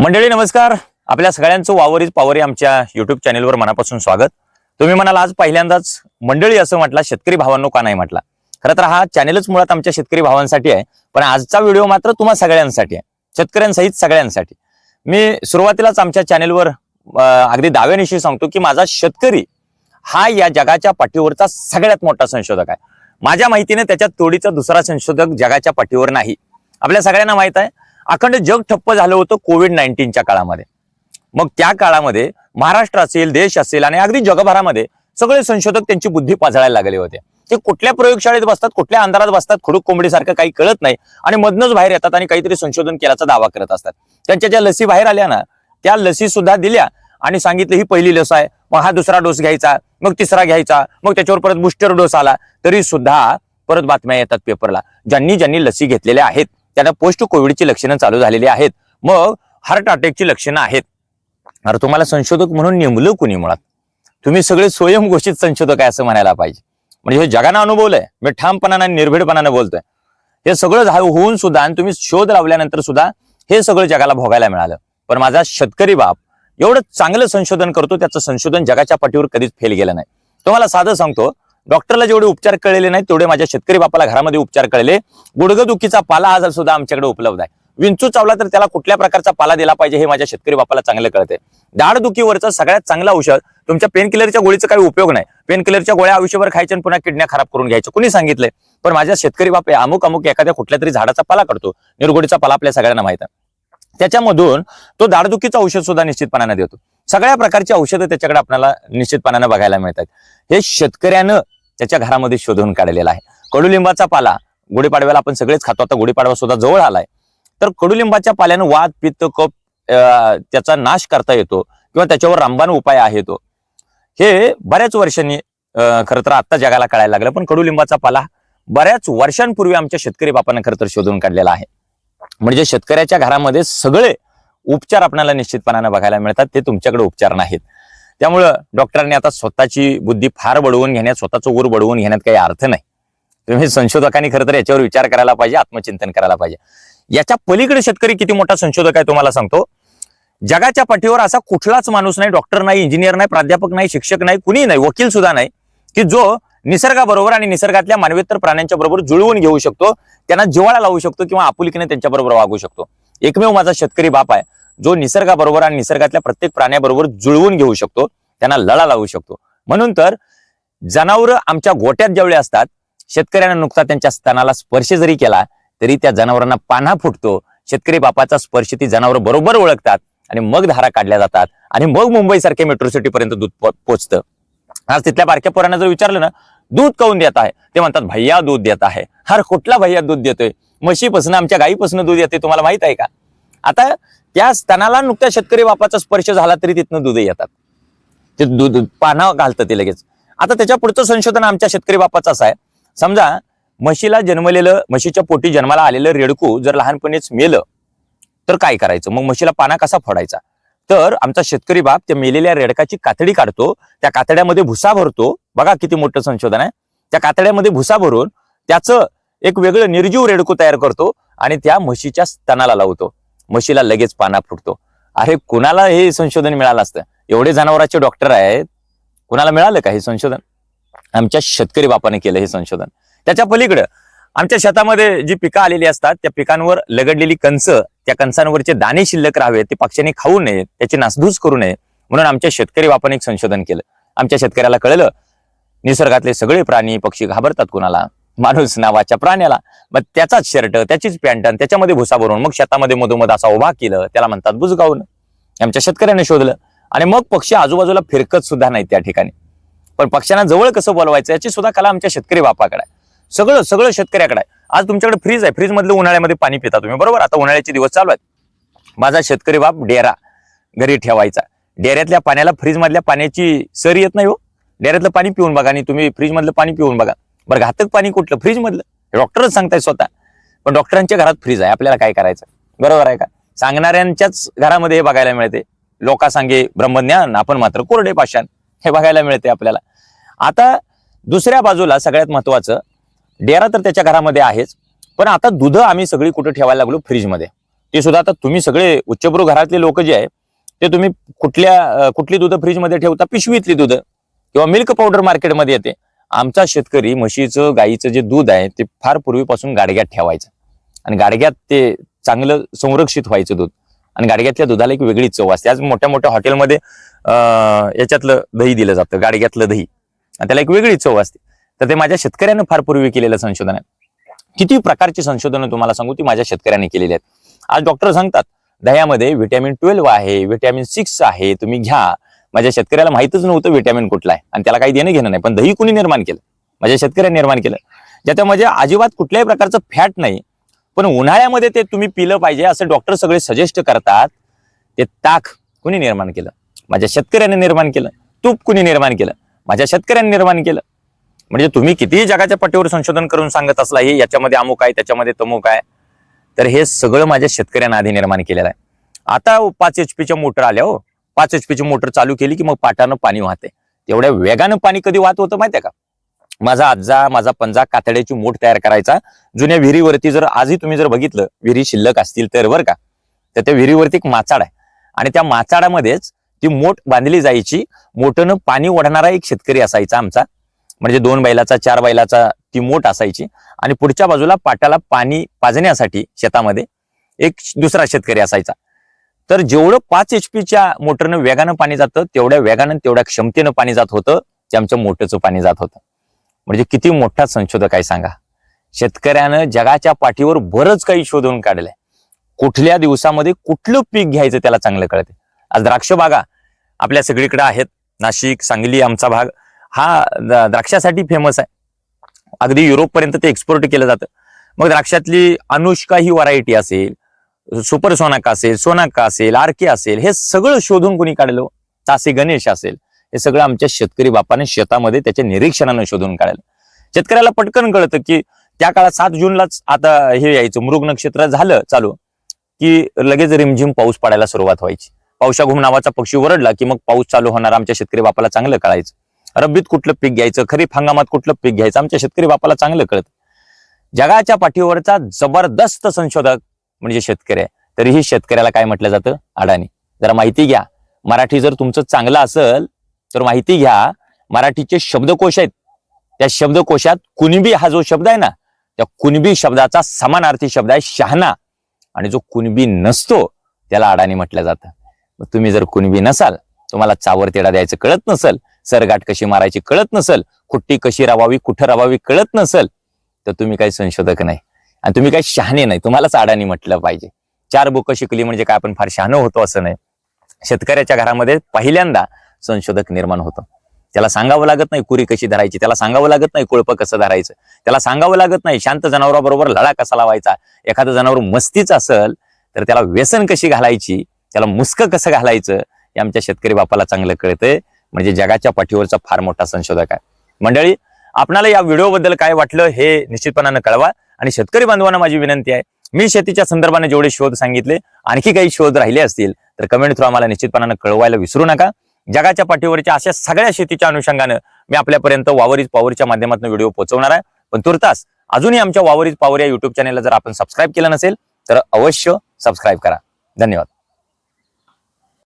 मंडळी नमस्कार. आपल्या सगळ्यांचं वावरीच पावरी आमच्या युट्यूब चॅनेलवर मनापासून स्वागत. तुम्ही म्हणाल आज पहिल्यांदाच मंडळी असं म्हटला शेतकरी भावांनो का नाही म्हटला? खरं तर हा चॅनेलच मुळात आमच्या शेतकरी भावांसाठी आहे. पण आजचा व्हिडिओ मात्र तुम्हा सगळ्यांसाठी आहे. शेतकऱ्यांसहित सगळ्यांसाठी. मी सुरुवातीलाच आमच्या चॅनेलवर अगदी दाव्यानिशी सांगतो की माझा शेतकरी हा या जगाच्या पाठीवरचा सगळ्यात मोठा संशोधक आहे. माझ्या माहितीने त्याच्या तोडीचा दुसरा संशोधक जगाच्या पाठीवर नाही. आपल्या सगळ्यांना माहीत आहे अखंड जग ठप्प झालं होतं कोविड नाईन्टीनच्या काळामध्ये. मग त्या काळामध्ये महाराष्ट्र असेल देश असेल आणि अगदी जगभरामध्ये सगळे संशोधक त्यांची बुद्धी पाजळायला लागले होते. ते कुठल्या प्रयोगशाळेत बसतात कुठल्या अंधारात बसतात खुडूक कोंबडीसारखं काही कळत नाही आणि मधनच बाहेर येतात आणि काहीतरी संशोधन केल्याचा दावा करत असतात. त्यांच्या ज्या लसी बाहेर आल्या ना त्या लसी सुद्धा दिल्या आणि सांगितलं ही पहिली लस आहे. मग हा दुसरा डोस घ्यायचा मग तिसरा घ्यायचा मग त्याच्यावर परत बुस्टर डोस आला. तरी सुद्धा परत बातम्या येतात पेपरला. ज्यांनी ज्यांनी लसी घेतलेल्या आहेत त्यांना पोस्ट कोविडची लक्षणं चालू झालेली आहेत. मग हार्ट अटॅकची लक्षणं आहेत. अरे तुम्हाला संशोधक म्हणून नेमलं कुणी मुळात? तुम्ही सगळे स्वयंघोषित संशोधक आहे असं म्हणायला पाहिजे. म्हणजे हे जगानं अनुभवलंय मी ठामपणानं आणि निर्भीडपणानं बोलतोय. हे सगळं होऊन सुद्धा आणि तुम्ही शोध लावल्यानंतर सुद्धा हे सगळं जगाला भोगायला मिळालं. पण माझा शेतकरी बाप एवढं चांगलं संशोधन करतो त्याचं संशोधन जगाच्या पाठीवर कधीच फेल गेलं नाही. तुम्हाला साधं सांगतो डॉक्टरला जेवढे उपचार कळले नाही तेवढे माझ्या शेतकरी बापाला घरामध्ये उपचार कळले. गुडघदुखीचा पाला आज सुद्धा आमच्याकडे उपलब्ध आहे. विंचू चावला तर त्याला कुठल्या प्रकारचा पाला दिला पाहिजे हे माझ्या शेतकरी बापाला चांगलं कळते दाढदुखीवरचं सगळ्यात चांगलं औषध तुमच्या पेनकिलरच्या गोळीचा काही उपयोग नाही. पेनकिलरच्या गोळ्या आयुष्यभर खायच्या आणि पुन्हा किडण्या खराब करून घ्यायच्या. कुणी सांगितलंय? पण माझ्या शेतकरी बाप अमुक अमुक एखाद्या कुठल्या तरी झाडाचा पाला करतो. निरगोडीचा पाला आपल्या सगळ्यांना माहिती आहे. त्याच्यामधून तो दाडदुखीचं औषध सुद्धा निश्चितपणाने देतो. सगळ्या प्रकारची औषधं त्याच्याकडे आपल्याला निश्चितपणाने बघायला मिळतात. हे शेतकऱ्यानं त्याच्या घरामध्ये शोधून काढलेला आहे. कडुलिंबाचा पाला गुढीपाडव्याला आपण सगळेच खातो. आता गुढीपाडवा सुद्धा जवळ आलाय. तर कडुलिंबाच्या पाल्यानं वात पित्त कप अं, त्याचा नाश करता येतो किंवा त्याच्यावर रामबाण उपाय आहे तो. हे बऱ्याच वर्षांनी खरं तर आता जगाला कळायला लागलं. पण कडुलिंबाचा पाला बऱ्याच वर्षांपूर्वी आमच्या शेतकरी बापानं खरं तर शोधून काढलेला आहे. म्हणजे शेतकऱ्याच्या घरामध्ये सगळे उपचार आपल्याला निश्चितपणानं बघायला मिळतात. ते तुमच्याकडे उपचार नाहीत. त्यामुळं डॉक्टरांनी आता स्वतःची बुद्धी फार बडवून घेण्यात स्वतःचं ऊर बडवून घेण्यात काही अर्थ नाही. तुम्ही संशोधकांनी खरं तर याच्यावर विचार करायला पाहिजे आत्मचिंतन करायला पाहिजे. याच्या पलीकडे शेतकरी किती मोठा संशोधक आहे तुम्हाला सांगतो. जगाच्या पाठीवर असा कुठलाच माणूस नाही डॉक्टर नाही इंजिनियर नाही प्राध्यापक नाही शिक्षक नाही कुणी नाही वकील सुद्धा नाही की जो निसर्गाबरोबर आणि निसर्गातल्या मानवेतर प्राण्यांच्या बरोबर जुळवून घेऊ शकतो. त्यांना जिवाळा लावू शकतो किंवा आपुलकीने त्यांच्या बरोबर वागू शकतो. एकमेव माझा शेतकरी बाप आहे जो निसर्गाबरोबर आणि निसर्गातल्या प्रत्येक प्राण्याबरोबर जुळवून घेऊ शकतो त्यांना लळा लावू शकतो. म्हणून तर जनावरं आमच्या गोट्यात जेवढे असतात शेतकऱ्यांना नुकता त्यांच्या स्तनाला स्पर्श जरी केला तरी त्या जनावरांना पाना फुटतो. शेतकरी बापाचा स्पर्श ती जनावर बरोबर ओळखतात आणि मग धारा काढल्या जातात आणि मग मुंबईसारख्या मेट्रो सिटीपर्यंत दूध पोचतं. आज तिथल्या बारक्या पोरांना जर विचारलं ना दूध काऊन देत आहे? ते म्हणतात भैया दूध देत आहे. हर कुठला भैया दूध देतोय? म्हशीपासून आमच्या गाईपासून दूध येते तुम्हाला माहीत आहे का? आता त्या स्तनाला नुकत्या शेतकरी बापाचा स्पर्श झाला तरी तिथनं दूध येतात. ते दूध पानं घालतं ते लगेच. आता त्याच्या पुढचं संशोधन आमच्या शेतकरी बापाचं असं आहे. समजा म्हशीला जन्मलेलं म्हशीच्या पोटी जन्माला आलेलं रेडकू जर लहानपणीच मेलं तर काय करायचं? मग म्हशीला पाना कसा फोडायचा? तर आमचा शेतकरी बाप त्या मेलेल्या रेडकाची कातडी काढतो त्या कातड्यामध्ये भुसा भरतो. बघा किती मोठं संशोधन आहे. त्या कातड्यामध्ये भुसा भरून त्याचं एक वेगळं निर्जीव रेडकू तयार करतो आणि त्या म्हशीच्या स्तनाला लावतो. म्हशीला लगेच पाना फुटतो. अरे कुणाला हे संशोधन मिळालं असतं? एवढे जनावरांचे डॉक्टर आहेत. कुणाला मिळालं का हे संशोधन? आमच्या शेतकरी बापाने केलं हे संशोधन. त्याच्या पलीकडं आमच्या शेतामध्ये जी पिकं आलेली असतात त्या पिकांवर लगडलेली कंस त्या कंसांवरचे दाणे शिल्लक राहावे ते पक्ष्यांनी खाऊ नये त्याची नासधूस करू नये म्हणून आमच्या शेतकरी बापाने एक संशोधन केलं. आमच्या शेतकऱ्याला कळलं निसर्गातले सगळे प्राणी पक्षी घाबरतात कुणाला. माणूस नावाच्या प्राण्याला. मग त्याचाच शर्ट त्याचीच पॅन्ट आणि त्याच्यामध्ये भुसा भरून मग शेतामध्ये मधोमध असा उभा केलं त्याला म्हणतात बुजगावून. आमच्या शेतकऱ्याने शोधलं. आणि मग पक्षी आजूबाजूला फिरकत सुद्धा नाही त्या ठिकाणी. पण पक्ष्यांना जवळ कसं बोलवायचं याची सुद्धा कला आमच्या शेतकरी बापाकडे आहे. सगळं सगळं शेतकऱ्याकडे आहे. आज तुमच्याकडे फ्रीज आहे. फ्रीज मधलं उन्हाळ्यामध्ये पाणी पिता तुम्ही. बरोबर? आता उन्हाळ्याचे दिवस चालू आहेत. माझा शेतकरी बाप डेरा घरी ठेवायचा डेऱ्यातल्या पाण्याला फ्रीज मधल्या पाण्याची सर येत नाही हो. डेऱ्यातलं पाणी पिऊन बघा आणि तुम्ही फ्रीज मधलं पाणी पिऊन बघा. बरं घातक पाणी कुठलं? फ्रीज मधलं? डॉक्टरच सांगताय स्वतः. पण डॉक्टरांच्या घरात फ्रीज आहे. आपल्याला काय करायचं? बरोबर आहे का? सांगणाऱ्यांच्याच घरामध्ये हे बघायला मिळते. लोका सांगे ब्रह्मज्ञान आपण मात्र कोरडे पाषाण. हे बघायला मिळते आपल्याला. आता दुसऱ्या बाजूला सगळ्यात महत्वाचं डेरा तर त्याच्या घरामध्ये आहेच. पण आता दुध आम्ही सगळी कुठे ठेवायला लागलो? फ्रीजमध्ये. ते सुद्धा आता तुम्ही सगळे उच्चभ्रू घरातले लोक जे आहे ते तुम्ही कुठल्या कुठली दूध फ्रीजमध्ये ठेवता? पिशवीतली दूध. किंवा मिल्क पावडर मार्केटमध्ये येते. आमचा शेतकरी म्हशीचं गाईचं जे दूध आहे ते फार पूर्वीपासून गाडग्यात ठेवायचं. आणि गाडग्यात ते चांगलं संरक्षित व्हायचं दूध. आणि गाडग्यातल्या दुधाला एक वेगळी चव असते. आज मोठ्या मोठ्या हॉटेलमध्ये अं, याच्यातलं दही दिलं जातं. गाडग्यातलं दही. आणि त्याला एक वेगळी चव असते. तर ते माझ्या शेतकऱ्यानं फार पूर्वी केलेलं संशोधन आहे. किती प्रकारची संशोधनं तुम्हाला सांगू? ती माझ्या शेतकऱ्यांनी केलेली आहेत. आज डॉक्टर सांगतात दह्यामध्ये व्हिटॅमिन ट्वेल्व आहे व्हिटॅमिन सिक्स आहे तुम्ही घ्या. माझ्या शेतकऱ्याला माहितच नव्हतं व्हिटॅमिन कुठला आहे. आणि त्याला काही देणं घेणं नाही. पण दही कुणी निर्माण केलं? माझ्या शेतकऱ्यांनी निर्माण केलं. ज्याच्यामध्ये अजिबात कुठल्याही प्रकारचं फॅट नाही. पण उन्हाळ्यामध्ये ते तुम्ही पिलं पाहिजे असं डॉक्टर सगळे सजेस्ट करतात. ते ताक कुणी निर्माण केलं? माझ्या शेतकऱ्यांनी निर्माण केलं. तूप कुणी निर्माण केलं? माझ्या शेतकऱ्यांनी निर्माण केलं. म्हणजे तुम्ही कितीही जगाच्या पट्टीवर संशोधन करून सांगत असला हे याच्यामध्ये अमुक आहे त्याच्यामध्ये तमुक आहे. तर हे सगळं माझ्या शेतकऱ्यांना आधी निर्माण केलेलं आहे. आता पाच एच पीच्या मोटर आल्या हो. पाच एच पीची मोटर चालू केली की मग पाटानं पाणी वाहते. तेवढ्या वेगानं पाणी कधी वाहत होतं माहितीये का? माझा आजा माझा पंजा कातड्याची मोठ तयार करायचा. जुन्या विहिरीवरती जर आजही तुम्ही जर बघितलं विहिरी शिल्लक असतील तर बरं का. तर त्या विहिरीवरती एक माचाड आहे. आणि त्या माचाडामध्येच ती मोठ बांधली जायची. मोठनं पाणी ओढणारा एक शेतकरी असायचा आमचा. म्हणजे दोन बैलाचा चार बैलाचा ती मोठ असायची. आणि पुढच्या बाजूला पाटाला पाणी पाजण्यासाठी शेतामध्ये एक दुसरा शेतकरी असायचा. तर जेवढं पाच एच पीच्या मोटरनं वेगानं पाणी जातं तेवढ्या वेगानं तेवढ्या क्षमतेनं पाणी जात होतं ते आमच्या मोटरचं पाणी जात होतं. म्हणजे किती मोठा संशोधक आहे सांगा. शेतकऱ्यानं जगाच्या पाठीवर बरंच काही शोधून काढलंय. कुठल्या दिवसामध्ये कुठलं पीक घ्यायचं त्याला चांगलं कळते आज द्राक्ष बागा आपल्या सगळीकडे आहेत. नाशिक सांगली आमचा भाग. हा द्राक्षासाठी फेमस आहे. अगदी युरोप पर्यंत ते एक्सपोर्ट केलं जातं. मग द्राक्षातली अनुष्का ही व्हरायटी असेल सुपर सोनाका असेल सोनाका असेल आरके असेल हे सगळं शोधून कोणी काढलं? तासे गणेश असेल. हे सगळं आमच्या शेतकरी बापाने शेतामध्ये त्याच्या निरीक्षणानं शोधून काढलं. शेतकऱ्याला पटकन कळतं की त्या काळात सात जूनलाच आता हे यायचं. मृग नक्षत्र झालं चालू की लगेच रिमझिम पाऊस पडायला सुरुवात व्हायची. पावसाघुम नावाचा पक्षी वरडला की मग पाऊस चालू होणार आमच्या शेतकरी बापाला चांगलं कळायचं. रब्बीत कुठलं पीक घ्यायचं खरीप हंगामात कुठलं पीक घ्यायचं आमच्या शेतकरी बापाला चांगलं कळत. जगाच्या पाठीवरचा जबरदस्त संशोधक म्हणजे शेतकरी आहे. तरीही शेतकऱ्याला काय म्हटलं जातं? अडाणी. जरा माहिती घ्या. मराठी जर तुमचं चांगलं असेल तर माहिती घ्या. मराठीचे शब्दकोश आहेत. त्या शब्दकोशात कुणबी हा जो शब्द आहे ना त्या कुणबी शब्दाचा समानार्थी शब्द आहे शहाणा. आणि जो कुणबी नसतो त्याला अडाणी म्हटलं जातं. मग तुम्ही जर कुणबी नसाल तुम्हाला चावर तेडा द्यायचं कळत नसल सरगाठ कशी मारायची कळत नसल कुट्टी कशी राबावी कुठं राबावी कळत नसल तर तुम्ही काही संशोधक नाही. आणि तुम्ही काही शहाणे नाही तुम्हालाच अडाणी म्हटलं पाहिजे. चार बुकं शिकली म्हणजे काय आपण फार शहाणं होतो असं नाही. शेतकऱ्याच्या घरामध्ये पहिल्यांदा संशोधक निर्माण होतं. त्याला सांगावं लागत नाही कुरी कशी धरायची त्याला सांगावं लागत नाही कुळपं कसं धरायचं त्याला सांगावं लागत नाही शांत जनावराबरोबर लढा कसा लावायचा एखादं जनावर मस्तीच असेल तर त्याला व्यसन कशी घालायची त्याला मुस्क कसं घालायचं हे आमच्या शेतकरी बापाला चांगलं कळतंय. म्हणजे जगाच्या पाठीवरचा फार मोठा संशोधक आहे. मंडळी आपणाला या व्हिडिओबद्दल काय वाटलं हे निश्चितपणानं कळवा आणि शेतकरी बांधवांना माझी विनंती आहे मी शेतीच्या संदर्भाने जेवढे शोध सांगितले आणखी काही शोध राहिले असतील तर कमेंट थ्रू आम्हाला निश्चितपणानं कळवायला विसरू नका. जगाच्या पाठीवरच्या अशा सगळ्या शेतीच्या अनुषंगानं मी आपल्यापर्यंत वावरीज पॉवरच्या माध्यमातून व्हिडिओ पोहोचवणार आहे. पण तुर्तास अजूनही आमच्या वावरीज पॉवर या युट्यूब चॅनेलला जर आपण सबस्क्राईब केलं नसेल तर अवश्य सबस्क्राईब करा. धन्यवाद.